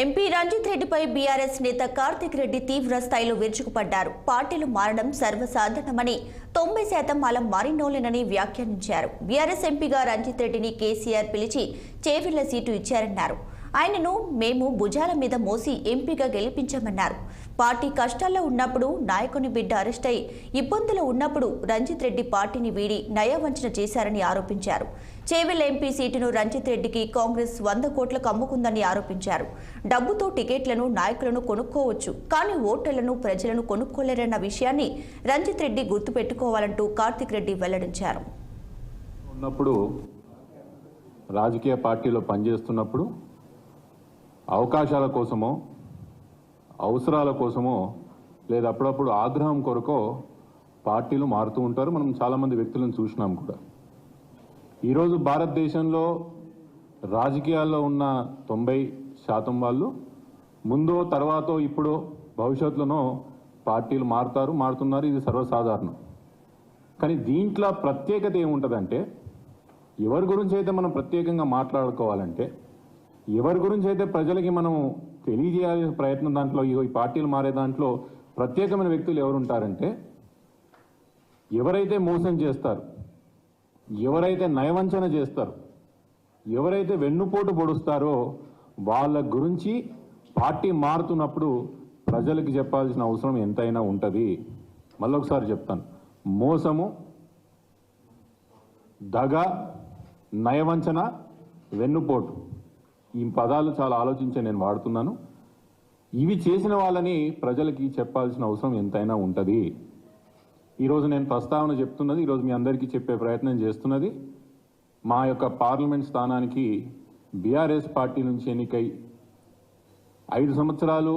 MP Ranjith రెడ్డిపై BRS నేత కార్తిక్ రెడ్డి తీవ్ర స్థాయిలో విరుచుకుపడ్డారు. పార్టీలు మారడం సర్వసాధారణమని తొంభై శాతం అలం మారినోలేనని వ్యాఖ్యానించారు. బీఆర్ఎస్ ఎంపీగా రంజిత్ రెడ్డిని కేసీఆర్ పిలిచి చేవెళ్ళ సీటు ఇచ్చారన్నారు. ఆయనను మేము భుజాల మీద మోసి ఎంపీగా గెలిపించామన్నారు. పార్టీ కష్టాల్లో ఉన్నప్పుడు నాయకుని బిడ్డ అరెస్ట్ అయి ఇబ్బందులు ఉన్నప్పుడు రంజిత్ రెడ్డి పార్టీని వీడి నయవంచన చేశారని ఆరోపించారు. చేవెల్ ఎంపీ సీటును రంజిత్ రెడ్డికి కాంగ్రెస్ వంద కోట్లకు అమ్ముకుందని ఆరోపించారు. డబ్బుతో టికెట్లను నాయకులను కొనుక్కోవచ్చు కానీ ఓటర్లను ప్రజలను కొనుక్కోలేరన్న విషయాన్ని రంజిత్ రెడ్డి గుర్తుపెట్టుకోవాలంటూ కార్తిక్ రెడ్డి వెల్లడించారు. ఉన్నప్పుడు రాజకీయ పార్టీలో పనిచేస్తున్నప్పుడు అవకాశాల కోసమో అవసరాల కోసమో లేదా అప్పుడప్పుడు ఆగ్రహం కొరకో పార్టీలు మారుతూ ఉంటారు. మనం చాలామంది వ్యక్తులను చూసినాం కూడా. ఈరోజు భారతదేశంలో రాజకీయాల్లో ఉన్న తొంభై శాతం వాళ్ళు ముందో తర్వాతో ఇప్పుడు భవిష్యత్తులోనో పార్టీలు మారుతారు మారుతున్నారు. ఇది సర్వసాధారణం. కానీ దీంట్లో ప్రత్యేకత ఏముంటుందంటే ఎవరి గురించి అయితే మనం ప్రత్యేకంగా మాట్లాడుకోవాలంటే ఎవరి గురించి అయితే ప్రజలకి మనం తెలియజేయాల్సిన ప్రయత్నం దాంట్లో ఈ పార్టీలు మారే దాంట్లో ప్రత్యేకమైన వ్యక్తులు ఎవరుంటారంటే ఎవరైతే మోసం చేస్తారు ఎవరైతే నయవంచన చేస్తారు ఎవరైతే వెన్నుపోటు పొడుస్తారో వాళ్ళ గురించి పార్టీ మారుతున్నప్పుడు ప్రజలకి చెప్పాల్సిన అవసరం ఎంతైనా ఉంటుంది. మళ్ళొకసారి చెప్తాను. మోసము దగ నయవంచన వెన్నుపోటు. ఈ పదాలు చాలా ఆలోచించి నేను వాడుతున్నాను. ఇవి చేసిన వాళ్ళని ప్రజలకి చెప్పాల్సిన అవసరం ఎంతైనా ఉంటుంది. ఈరోజు నేను ప్రస్తావన చెప్తున్నది ఈరోజు మీ అందరికీ చెప్పే ప్రయత్నం చేస్తున్నది మా యొక్క పార్లమెంట్ స్థానానికి బీఆర్ఎస్ పార్టీ నుంచి ఎన్నికై ఐదు సంవత్సరాలు